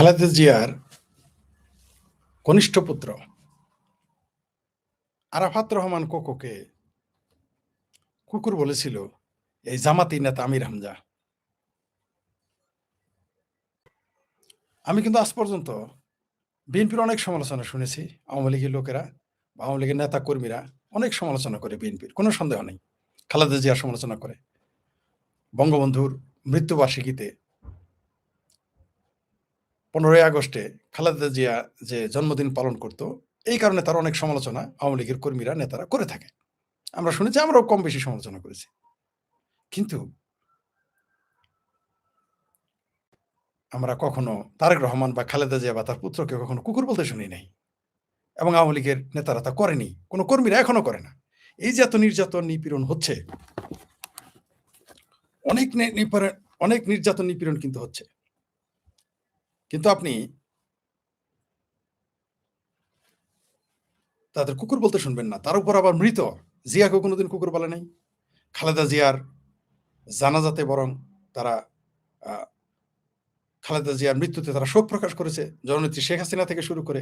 খালেদা জিয়ার কনিষ্ঠ পুত্র আরাফাত রহমান কোকোকে কুকুর বলেছিল, এই জামাতি নেতা আমির হামজা। আমি কিন্তু আজ পর্যন্ত বিএনপির অনেক সমালোচনা শুনেছি, আওয়ামী লীগের লোকেরা বা আওয়ামী লীগের নেতা কর্মীরা অনেক সমালোচনা করে বিএনপির, কোনো সন্দেহ নেই। খালেদা জিয়ার সমালোচনা করে। বঙ্গবন্ধুর মৃত্যুবার্ষিকীতে পনেরোই আগস্টে খালেদা জিয়া যে জন্মদিন পালন করত, এই কারণে তার অনেক সমালোচনা আওয়ামী লীগের কর্মীরা, নেতারা করে থাকে। আমরা শুনেছি, আমরাও কম বেশি সমালোচনা করেছি। কিন্তু আমরা কখনো তারেক রহমান বা খালেদা জিয়া বা তার পুত্রকে কখনো কুকুর বলতে শুনি নাই এবং আওয়ামী লীগের নেতারা তা করেনি। কোনো কর্মীরা এখনও করে না। এই যে এত নির্যাতন নিপীড়ন হচ্ছে, অনেক নিপীড়ন, অনেক নির্যাতন নিপীড়ন কিন্তু হচ্ছে। কিন্তু আপনি তাদের কুকুর বলতে শুনবেন না। তার উপর আবার মৃত জিয়াকে কোনোদিন কুকুর বলে নাই? খালেদা জিয়ার জানাজাতে বরং তারা খালেদা জিয়ার মৃত্যুতে তারা শোক প্রকাশ করেছে। জননেত্রী শেখ হাসিনা থেকে শুরু করে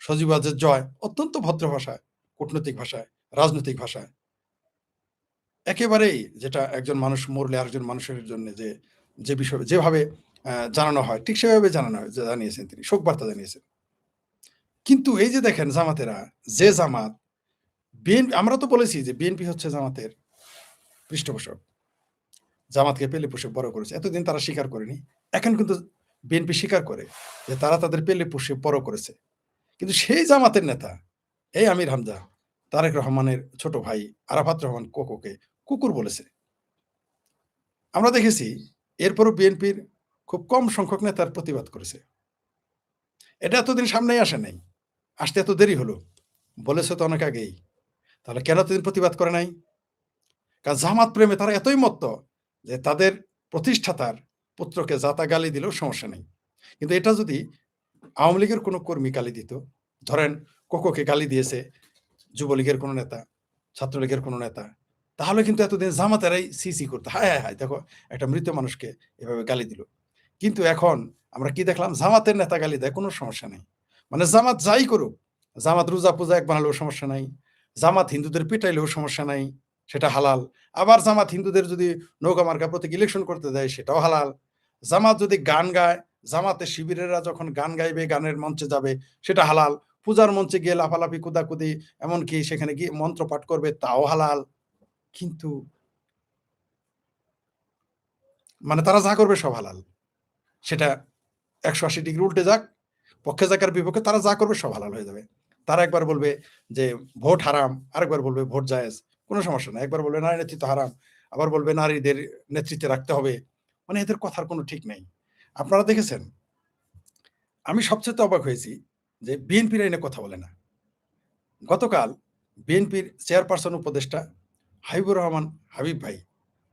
সজীব ওয়াজেদ জয়, অত্যন্ত ভদ্র ভাষায়, কূটনৈতিক ভাষায়, রাজনৈতিক ভাষায়। একেবারেই যেটা একজন মানুষ মরলে আরেকজন মানুষের জন্য যে যে বিষয়, যেভাবে জানানো হয়। ঠিক সেভাবে জানানো হয় জানিয়েছেন তিনি শোক বার্তা জানিয়েছেন। কিন্তু এই যে দেখেন জামাতেরা, যে জামাত বিএনপি আমরা তো বলেছি যে বিএনপি হচ্ছে জামাতের পৃষ্ঠপোষক। জামাতকে পেলে পুষে বড় করেছে। এতদিন তারা স্বীকার করেনি। এখন কিন্তু বিএনপি স্বীকার করে যে তারা তাদের পেলে পুষে বড় করেছে। কিন্তু সেই জামাতের নেতা, এই আমির হামজা, তারেক রহমানের ছোট ভাই আরাফাত রহমান কোকোকে কুকুর বলেছে। আমরা দেখেছি, এরপরও বিএনপির খুব কম সংখ্যক নেতার প্রতিবাদ করেছে। এটা এতদিন সামনেই আসে নাই। আসতে এত দেরি হলো। বলেছে তো অনেক আগেই। তাহলে কেন এতদিন প্রতিবাদ করে নাই? কারণ জামাত প্রেমে তারা এতই মত্ত যে তাদের প্রতিষ্ঠাতার পুত্রকে জাতা গালি দিলেও সমস্যা নেই। কিন্তু এটা যদি আওয়ামী লীগের কোনো কর্মী গালি দিত, ধরেন কোকোকে গালি দিয়েছে যুবলীগের কোনো নেতা, ছাত্রলীগের কোনো নেতা, তাহলে কিন্তু এতদিন জামাতেরাই সিসি করতো। হায় হায় হায়, দেখো, একটা মৃত মানুষকে এভাবে গালি দিল। কিন্তু এখন আমরা কি দেখলাম? জামাতের নেতা গালি দেয়, কোনো সমস্যা নেই। মানে জামাত যাই করুক, জামাত রোজা পূজা এক বানালেও সমস্যা নাই, জামাত হিন্দুদের পিটাইলেও সমস্যা নাই, সেটা হালাল। আবার জামাত হিন্দুদের যদি নৌকা মার্কা প্রতীক ইলেকশন করতে দেয়, সেটাও হালাল। জামাত যদি গান গায়, জামাতের শিবিরেরা যখন গান গাইবে, গানের মঞ্চে যাবে, সেটা হালাল। পূজার মঞ্চে গিয়ে লাফালাফি, কুদাকুদি, এমনকি সেখানে গিয়ে মন্ত্র পাঠ করবে, তাও হালাল। কিন্তু মানে তারা যা করবে, সব হালাল। সেটা একশো আশি ডিগ্রি উল্টে যাক, পক্ষে যাক আর বিপক্ষে, তারা যা করবে সব হালাল হয়ে যাবে। তারা একবার বলবে যে ভোট হারাম, আরেকবার বলবে ভোট জায়েজ, কোনো সমস্যা না একবার বলবে নারী নেতৃত্ব হারাম, আবার বলবে নারীদের নেতৃত্বে রাখতে হবে। মানে এদের কথার কোনো ঠিক নেই। আপনারা দেখেছেন, আমি সবচেয়ে অবাক হয়েছি যে বিএনপির আইনে কথা বলে না। গতকাল বিএনপির চেয়ারপারসন উপদেষ্টা হাবিবুর রহমান হাবিব ভাই,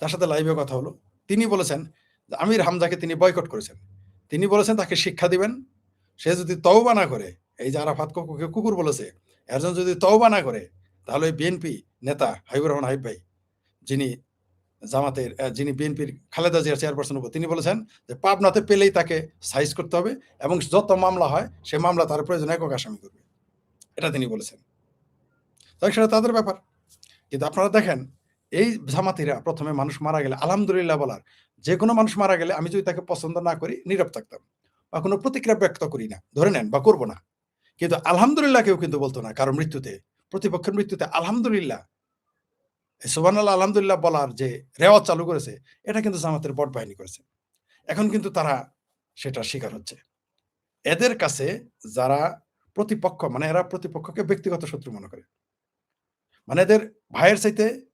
তার সাথে লাইভে কথা হলো। তিনি বলেছেন আমির হামজাকে তিনি বয়কট করেছেন। তিনি বলেছেন, তাকে শিক্ষা দিবেন। সে যদি তওবা না করে, এই যে আরাফাত কুকুর বলেছে একজন যদি তওবা না করে, তাহলে বিএনপি নেতা হাবিবুর রহমান হাবিব ভাই, যিনি জামাতের যিনি বিএনপির খালেদা জিয়ার চেয়ারপারসন তিনি বলেছেন যে পাবনাতে পেলেই তাকে সাইজ করতে হবে এবং যত মামলা হয়, সে মামলা তার প্রয়োজন একক আসামি করবে। এটা তিনি বলেছেন। তাই সেটা তাদের ব্যাপার। কিন্তু আপনারা দেখেন, এই জামাতিরা প্রথমে মানুষ মারা গেলে আলহামদুলিল্লাহ বলার যে কোনো মানুষ মারা গেলে আমি যদি তাকে পছন্দ না করি, নীরব থাকতাম বা কোনো প্রতিক্রিয়া ব্যক্ত করি না। ধরে নেন বা করব না। কিন্তু আলহামদুলিল্লাহ কেউ কিন্তু বলতো না কারও মৃত্যুতে, প্রতিপক্ষের মৃত্যুতে আলহামদুলিল্লাহ। সোবান আলহামদুলিল্লাহ বলার যে রেওয়াজ চালু করেছে, এটা কিন্তু জামাতের বট বাহিনী করেছে। এখন কিন্তু তারা সেটা শিকার হচ্ছে। এদের কাছে যারা প্রতিপক্ষ মানে এরা প্রতিপক্ষকে ব্যক্তিগত শত্রু মনে করে। মানে এদের ভাইয়ের চাইতে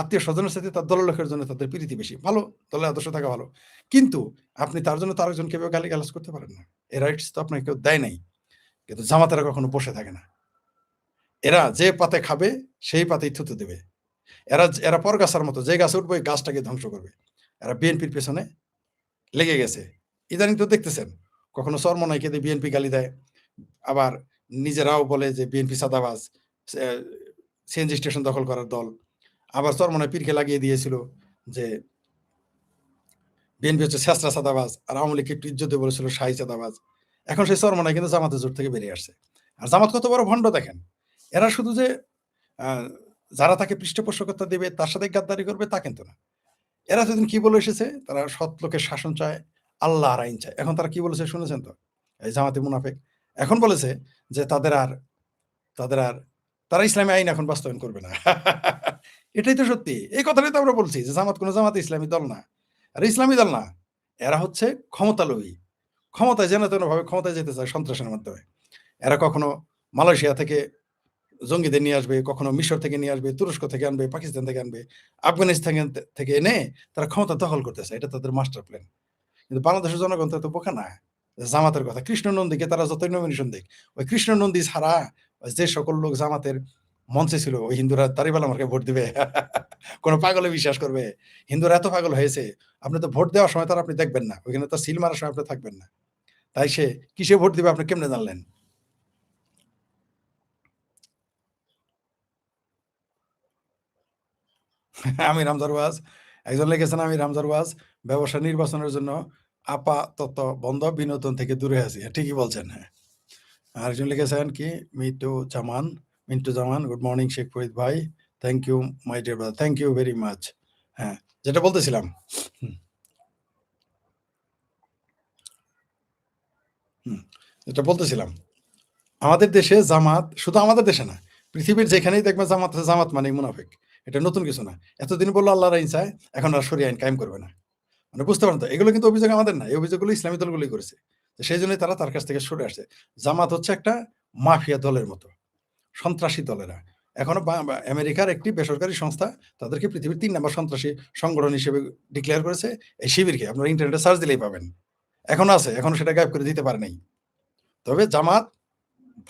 আত্মীয় স্বজনের সাথে তার দললোকের জন্য তাদের প্রীতি বেশি। ভালো দলের আদর্শ থাকা ভালো। কিন্তু আপনি তার জন্য তার একজনকে গালি গালাজ করতে পারেন না। এ রাইটস তো আপনাকে কেউ দেয় নাই। কিন্তু জামাতেরা কখনো বসে থাকে না। এরা যে পাতে খাবে, সেই পাতেই থুতু দেবে। এরা এরা পর পরগাছার মতো, যে গাছে উঠবে, ওই গাছটাকে ধ্বংস করবে। এরা বিএনপির পেছনে লেগে গেছে। ইদানিং তো দেখতেছেন, কখনো চরমনাইকে দিয়ে বিএনপি গালি দেয়। আবার নিজেরাও বলে যে বিএনপি সাদাবাজ সিএনজি স্টেশন দখল করার দল। আবার চরমনায় পীরকে লাগিয়ে দিয়েছিল যে বিএনপি হচ্ছে শেষরা সাদাবাজ আর আওয়ামী লীগকে একটু ইজ্জতে বলেছিল শাহী চাঁদাবাজ। এখন সেই চরমনায় কিন্তু জামাতের জোট থেকে বেরিয়ে আসছে। আর জামাত কত বড় ভণ্ড দেখেন। এরা শুধু যে যারা তাকে পৃষ্ঠপোষকতা দেবে, তার সাথে গাদ্দারি করবে তা কিন্তু না। এরা সেদিন কি বলে এসেছে, তারা সৎ লোকের শাসন চায়, আল্লাহ আর আইন চায়। এখন তারা কি বলেছে শুনেছেন তো? এই জামাতে মুনাফেক। এখন বলেছে যে তাদের আর তাদের আর, তারা ইসলামী আইন এখন বাস্তবায়ন করবে না। এটাই তো সত্যি। এই কথাটাই তো আমরা বলছি যে জামাত কোনো জামাত ইসলামী দল না। আর ইসলামী দল না, এরা হচ্ছে ক্ষমতালোভী। ক্ষমতায় যেন তেন ভাবে ক্ষমতায় যেতে চায় সন্ত্রাসের মাধ্যমে। এরা কখনো মালয়েশিয়া থেকে জঙ্গিদের নিয়ে আসবে, কখনো মিশর থেকে নিয়ে আসবে, তুরস্ক থেকে আনবে, পাকিস্তান থেকে আনবে, আফগানিস্তান থেকে এনে তারা ক্ষমতা দখল করতেছে এটা তাদের মাস্টার প্ল্যান কিন্তু বাংলাদেশের জনগণ তো বোকা না জামাতের কথা। কৃষ্ণ নন্দীকে তারা যতই নমিনেশন দিক, ওই কৃষ্ণ নন্দী ছাড়া যে সকল লোক জামাতের মঞ্চে ছিল ওই হিন্দুরা তারিবাল আমাকে ভোট দিবে। কোন পাগলে বিশ্বাস করবে। হিন্দুরা এত পাগল হয়েছে আপনি তো ভোট দেওয়ার সময় তার আপনি দেখবেন না ওইখানে তো সিল মারার সময় আপনি থাকবেন না। তাই সে কিসে ভোট দিবে আপনি কেমনে জানলেন? আমি রামজারওয়াজ একজন লিখেছেন আমি রামজারওয়াজ ব্যবসা নির্বাচনের জন্য আপাতত বন্ধ বিনোদন থেকে দূরে আছি। হ্যাঁ, ঠিকই বলছেন হ্যাঁ। আরেকজন লিখেছেন কি মিন্টু জামান মিন্টু জামান গুড মর্নিং শেখ ফরিদ ভাই। Thank you my dear brother thank you very much হ্যাঁ যেটা বলতেছিলাম। যেটা বলতেছিলাম। আমাদের দেশে জামাত শুধু আমাদের দেশে না, পৃথিবীর যেখানেই দেখবে জামাত জামাত মানে মুনাফিক। এটা নতুন কিছু না। এতদিন বলল আল্লাহর আইন চায় এখন আর সরি আইন কায়েম করবে না। মানে বুঝতে পারেন তো, এগুলো কিন্তু অভিযোগ আমাদের না। এই অভিযোগগুলো ইসলামী দলগুলোই করেছে। সেই জন্যই তারা তার কাছ থেকে সরে আসছে জামাত হচ্ছে একটা মাফিয়া দলের মতো। সন্ত্রাসী দলেরা। এখনও আমেরিকার একটি বেসরকারি সংস্থা তাদেরকে পৃথিবীর তিন নম্বর সন্ত্রাসী সংগঠন হিসেবে ডিক্লেয়ার করেছে এই শিবিরকে। আপনারা ইন্টারনেটে সার্চ দিলেই পাবেন। এখনও আছে, এখনও সেটা গায়েব করে দিতে পারে নাই তবে জামাত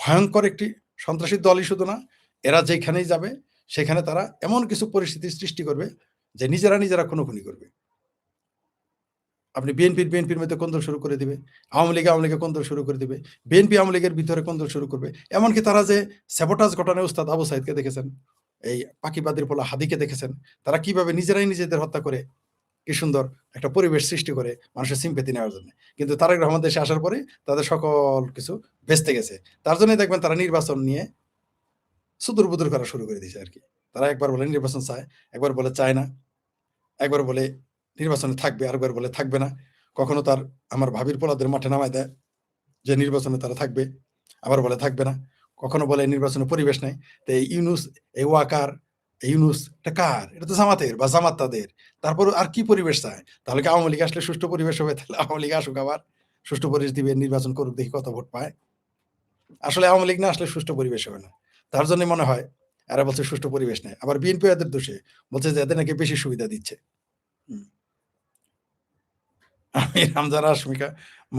ভয়ঙ্কর একটি সন্ত্রাসী দলই শুধু না, এরা যেখানেই যাবে, সেখানে তারা এমন কিছু পরিস্থিতির সৃষ্টি করবে যে নিজেরা নিজেরা খুনোখুনি করবে। আপনি বিএনপির বিএনপির মধ্যে কোন্দল শুরু করে দিবে, আওয়ামী লীগ, আওয়ামী লীগের কোন্দল শুরু করে দিবে, বিএনপি, আওয়ামী লীগের ভিতরে কোন্দল শুরু করবে। এমনকি তারা যে স্যাবোটাজ ঘটনায় উস্তাদ আবু সাইদকে দেখেছেন, এই পাকিবাদের পোলা হাদিকে দেখেছেন, তারা কীভাবে নিজেরাই নিজেদের হত্যা করে, কি সুন্দর একটা পরিবেশ সৃষ্টি করে মানুষের সিম্পেতি নেওয়ার জন্য। কিন্তু তারেক রহমান দেশে আসার পরে তাদের সকল কিছু বেচতে গেছে। তার জন্যই দেখবেন তারা নির্বাচন নিয়ে সুদূর বুদুর করা শুরু করে দিয়েছে আর কি। তারা একবার বলে নির্বাচন চায়, একবার বলে চায় না, একবার বলে নির্বাচনে থাকবে আরেকবার বলে থাকবে না। কখনো তার আমার ভাবির পোলাদের মাঠে নামায় দেয় যে নির্বাচনে তারা থাকবে, আবার বলে থাকবে না। কখনো বলে নির্বাচনে পরিবেশ নাই, তো এই ইউনুস, এই ওয়াকার, এই ইউনুস এটা কার? এটা তো জামাতের বা জামাত তাদের। তারপর আর কি পরিবেশ চায়? তাহলে কি আওয়ামী লীগ আসলে সুষ্ঠু পরিবেশ হবে? তাহলে আওয়ামী লীগ আসুক আবার। সুষ্ঠু পরিবেশ দিবে, নির্বাচন করুক, দেখি কত ভোট পায়। আসলে আওয়ামী লীগ না আসলে সুষ্ঠু পরিবেশ হবে না। তার জন্য মনে হয়, এরা বলছে সুষ্ঠু পরিবেশ নেই। আবার বিএনপি এদের দোষে বলছে যে এদের নাকি বেশি সুবিধা দিচ্ছে। আমি রামজান আশমিকা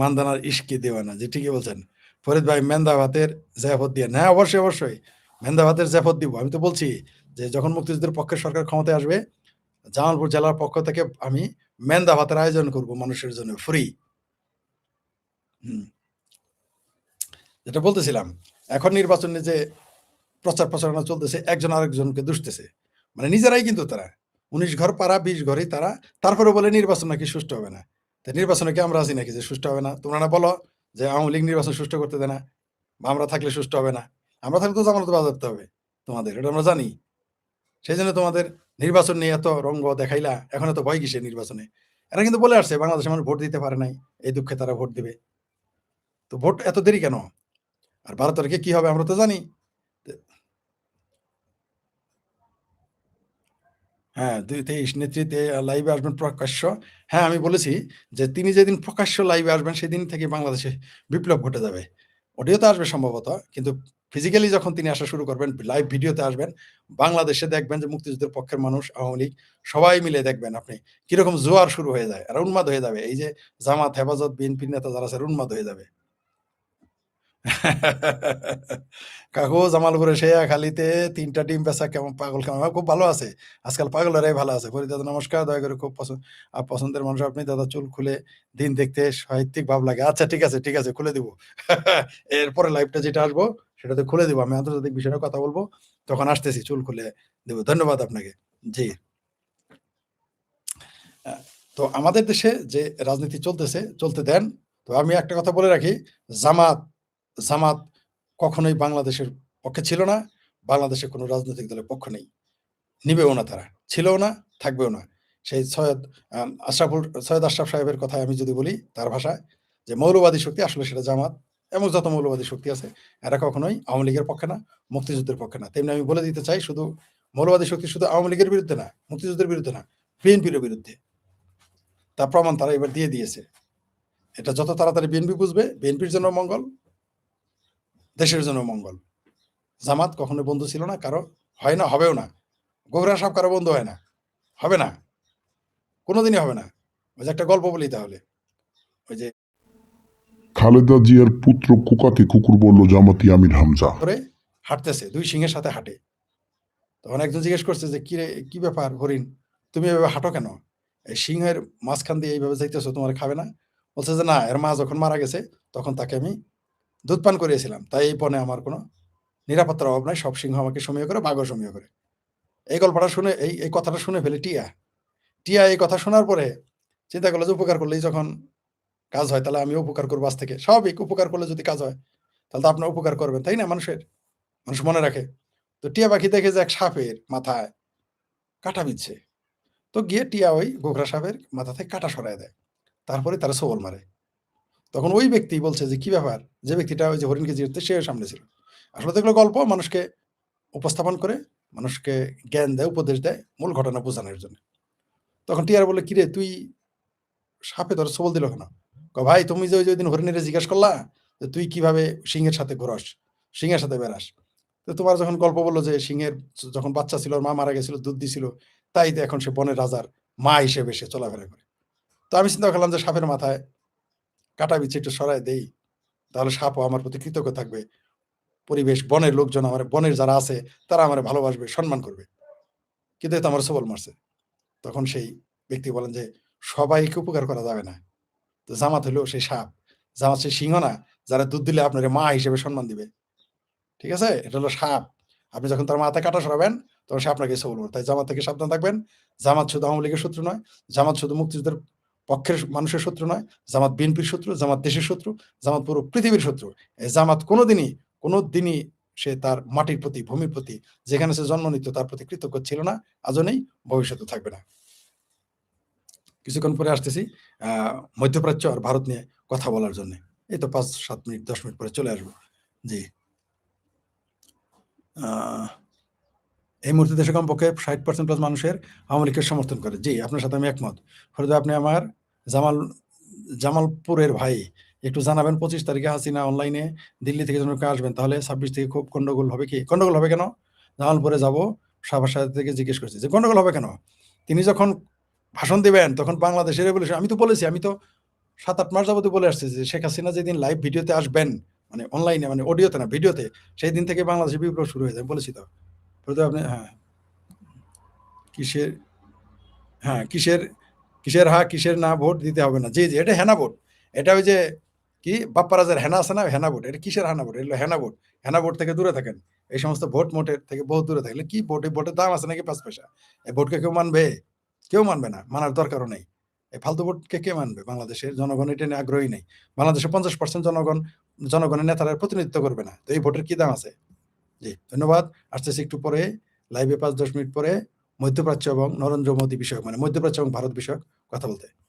মান্দানার ইস্কি দেওয়ানা যে ঠিকই বলছেন। ফরিদ ভাই মেন্দাভাতের জাফত দিয়ে হ্যাঁ অবশ্যই অবশ্যই, মেন্দাভাতের জাফত দিব। আমি তো বলছি যে যখন মুক্তিযুদ্ধের পক্ষে সরকার ক্ষমতায় আসবে, জামালপুর জেলার পক্ষ থেকে আমি মেন্দা ভাতের আয়োজন করব মানুষের জন্য, ফ্রি। যেটা বলতেছিলাম, এখন নির্বাচনে যে প্রচার প্রচারণা চলতেছে, একজন আরেকজনকে দুষতেছে। মানে নিজেরাই কিন্তু তারা, উনিশ ঘর পাড়া, বিশ ঘরেই তারা, তারপরে বলে নির্বাচন নাকি সুষ্ঠু হবে না। নির্বাচনে কি আমরা আছি নাকি? যে সুষ্ঠু হবে না। তোমরা না বলো যে আওয়ামী লীগ নির্বাচন সুষ্ঠু করতে দেয় না বা আমরা থাকলে সুষ্ঠু হবে না। আমরা থাকলে তো জামানত বাজাতে হবে তোমাদের, এটা আমরা জানি। সেই জন্য তোমাদের নির্বাচন নিয়ে এত রঙ্গ দেখাইলা, এখন এত ভয় কিসে নির্বাচনে? এরা কিন্তু বলে আসছে বাংলাদেশে মানুষ ভোট দিতে পারে নাই, এই দুঃখে তারা ভোট দিবে। তো ভোট এত দেরি কেন? আর বারো তারিখে কি হবে আমরা তো জানি। হ্যাঁ দুই তেইশ নেতৃত্বে লাইভে আসবেন প্রকাশ্য। হ্যাঁ আমি বলেছি যে তিনি যেদিন প্রকাশ্য লাইভে আসবেন, সেদিন থেকে বাংলাদেশে বিপ্লব ঘটে যাবে। অডিওতে আসবে সম্ভবত, কিন্তু ফিজিক্যালি যখন তিনি আসা শুরু করবেন লাইভ ভিডিওতে আসবেন, বাংলাদেশে দেখবেন যে মুক্তিযুদ্ধের পক্ষের মানুষ, আওয়ামী লীগ, সবাই মিলে দেখবেন আপনি কীরকম জোয়ার শুরু হয়ে যায়, আর উন্মাদ হয়ে যাবে। এই যে জামাত, হেফাজত বিএনপি নেতা যারা আছে উন্মাদ হয়ে যাবে। কাকু জামালপুরে শেয়া খালিতে তিনটা টিম পেশা কেমন পাগল কেমন? খুব ভালো আছে। আজকাল পাগলেরাই ভালো আছে। ফরিদ দাদা, নমস্কার। দয়া করে খুব পছন্দ আপ পছন্দের মানুষ আপনি, দাদা, চুল খুলে দিন দেখতে সাহিত্যিক ভাব লাগে। আচ্ছা ঠিক আছে ঠিক আছে, খুলে দিব। এরপরে লাইভটা যেটা আসব, সেটাতে খুলে দিব। আমি আন্তর্জাতিক বিষয়ে কথা বলব। তখন আসতেছি, চুল খুলে দেব। ধন্যবাদ আপনাকে। জি। তো আমাদের দেশে যে রাজনীতি চলতেছে, চলতে দেন, তো আমি একটা কথা বলে রাখি, জামাত জামাত কখনোই বাংলাদেশের পক্ষে ছিল না, বাংলাদেশের কোনো রাজনৈতিক দলের পক্ষ নেই। নিবেও না তারা, ছিলও না, থাকবেও না। সেই সৈয়দ আশরাফুল, সৈয়দ আশরাফ সাহেবের কথায় আমি যদি বলি তার ভাষায়, যে মৌলবাদী শক্তি আসলে সেটা জামাত, এবং যত মৌলবাদী শক্তি আছে, এরা কখনোই আওয়ামী লীগের পক্ষে না, মুক্তিযুদ্ধের পক্ষে না। তেমনি আমি বলে দিতে চাই শুধু মৌলবাদী শক্তি শুধু আওয়ামী লীগের বিরুদ্ধে না, মুক্তিযুদ্ধের বিরুদ্ধে না, বিএনপির বিরুদ্ধে। তার প্রমাণ তারা এবার দিয়ে দিয়েছে। এটা যত তাড়াতাড়ি বিএনপি বুঝবে, বিএনপির জন্য মঙ্গল দেশের জন্য মঙ্গল। জামাত কখনো বন্ধু ছিল না কারও হয় না হবেও না। গোহরা সাহেব কারও বন্ধু হয় না হবে না। কোনোদিনই হবে না। ওই যে একটা গল্প বলি তাহলে। ওই যে খালেদা জিয়ার পুত্র কুকাকে কুকুর বলল জামাতি আমির হামজা। ধরে হাঁটতেছে দুই সিংহের সাথে হাঁটে। তখন একজন জিজ্ঞেস করছে যে কি রে কি ব্যাপার হরিণ? তুমি এভাবে হাঁটো কেন? এই সিংহের মাঝখান দিয়ে এইভাবে যাইতেছো তোমার খাবে না? বলছে যে না এর মা যখন মারা গেছে তখন তাকে আমি দুধ পান করিয়েছিলাম। তাই এই পণে আমার কোনো নিরাপত্তার অভাব নাই। সব সিংহ আমাকে সমীহ করে, বাঘও সমীহ করে। এই গল্পটা শুনে, এই এই কথাটা শুনে ফেলে টিয়া। টিয়া এই কথা শোনার পরে চিন্তা করল যে উপকার করলেই যখন কাজ হয়, তাহলে আমি উপকার করব আজ থেকে। স্বাভাবিক উপকার করলে যদি কাজ হয়, তাহলে তো আপনার উপকার করবেন, তাই না মানুষের? মানুষ মনে রাখে। তো টিয়া পাখি দেখে যে এক সাপের মাথায় কাটা বিচ্ছে তো গিয়ে টিয়া ওই গোখরা সাপের মাথা থেকে কাটা সরায় দেয়। তারপরে তারা সবল মারে। তখন ওই ব্যক্তি বলছে যে, কি ব্যাপার? যে ব্যক্তিটা ওই যে হরিণকে জিরতে সে সামনে ছিল। আসলে দেখল গল্প, মানুষকে উপস্থাপন করে, মানুষকে জ্ঞান দেয়, উপদেশ দেয়, মূল ঘটনা বোঝানোর জন্য। তখন টিয়ার বলে কিরে তুই সাপে তোর সবল দিল কেন? ভাই, তুমি যে ওই যে দিন হরিণের জিজ্ঞাসা করলা যে, তুই কীভাবে সিংহের সাথে ঘোরস, সিংহের সাথে বেড়াস? তো তোমার যখন গল্প বলল যে, সিংহের যখন বাচ্চা ছিল, মা মারা গেছিল, দুধ দিছিল, তাই তো এখন সে বনের রাজার মা হিসেবে সে চলাফেরা করে। তো আমি চিন্তা করলাম যে, সাপের মাথায় কাটা বিচি একটু সরাই দেই, তাহলে সাপও আমার প্রতি কৃতজ্ঞ থাকবে। পরিবেশ, বনের লোকজন আমার, বনের যারা আছে, তারা আমার ভালোবাসবে, সম্মান করবে। কিন্তু এতে আমার সবল মারছে। তখন সেই ব্যক্তি বলেন যে, সবাইকে উপকার করা যাবে না। তো জামাত হলো সেই সাপ। জামাত সেই সিংহ না, যারা দুধ দিলে আপনার মা হিসেবে সম্মান দিবে। ঠিক আছে? এটা হলো সাপ। আপনি যখন তার মাথায় কাটা সরাবেন, তখন সে আপনাকে এসে বলব তাই জামাত থেকে সাবধান থাকবেন। জামাত শুধু আওয়ামী লীগের শত্রু নয়, জামাত শুধু মুক্তিযুদ্ধের পক্ষের মানুষের শত্রু নয়, জামাত বিএনপির শত্রু, জামাত দেশের শত্রু, জামাত পুরো পৃথিবীর শত্রু। জামাত কোনোদিনই কোনোদিনই সে তার মাটির প্রতি, ভূমির প্রতি, যেখানে সে জন্ম নিত, তার প্রতি কৃতজ্ঞ ছিল না, আজও নেই, ভবিষ্যতে থাকবে না। কিছুক্ষণ পরে আসতেছি মধ্যপ্রাচ্য আর ভারত নিয়ে কথা বলার জন্য। এই তো পাঁচ, সাত মিনিট, দশ মিনিট পরে চলে আসব। জি। এই মুহূর্তে দেশে কমপক্ষে ষাট পার্সেন্ট প্লাস মানুষের আওয়ামী সমর্থন করে। জি, আপনার সাথে আমি একমত। ফলে আপনি আমার জামাল, জামালপুরের ভাই, একটু জানাবেন পঁচিশ তারিখে হাসিনা অনলাইনে দিল্লি থেকে যখন আসবেন, তাহলে ছাব্বিশ থেকে খুব গন্ডগোল হবে কি? গন্ডগোল হবে কেন? জামালপুরে যাব সাবার সাথে থেকে জিজ্ঞেস করছি যে গন্ডগোল হবে কেন? তিনি যখন ভাষণ দিবেন, তখন বাংলাদেশের রেভলিউশন আমি তো বলেছি, আমি তো সাত আট মাস যাবতীয় বলে আসছি যে শেখ হাসিনা যেদিন লাইভ ভিডিওতে আসবেন মানে অনলাইনে মানে অডিওতে না ভিডিওতে সেই দিন থেকে বাংলাদেশের বিপ্লব শুরু হয়ে যায় বলেছি তো। আপনি হ্যাঁ। কিসের হ্যাঁ কিসের কিসের হা, কিসের না ভোট দিতে হবে না। জি জি, এটা হেনা ভোট। এটা ওই যে কি? বাপ্পারাজের হেনা আছে না? হেনা ভোট। এটা কিসের হানা ভোট? এগুলো হেনা ভোট। হেনা ভোট থেকে দূরে থাকেন। এই সমস্ত ভোট মোটের থেকে বহু দূরে থাকলে কি ভোট? ভোটের দাম আছে নাকি পাঁচ পয়সা? এই ভোটকে কেউ মানবে? কেউ মানবে না। মানার দরকারও নেই। এই ফালতু ভোটকে কে মানবে? বাংলাদেশের জনগণ এটা নিয়ে আগ্রহী নেই। বাংলাদেশের পঞ্চাশ পার্সেন্ট জনগণ, জনগণের নেতারা প্রতিনিধিত্ব করবে না। তো এই ভোটের কি দাম আছে? জি, ধন্যবাদ। আসতেছি একটু পরে লাইভে পাঁচ, দশ মিনিট পরে। মধ্যপ্রাচ্য এবং নরেন্দ্র মোদী বিষয়ক মানে মধ্যপ্রাচ্য এবং ভারত বিষয়ক কথা বলতে।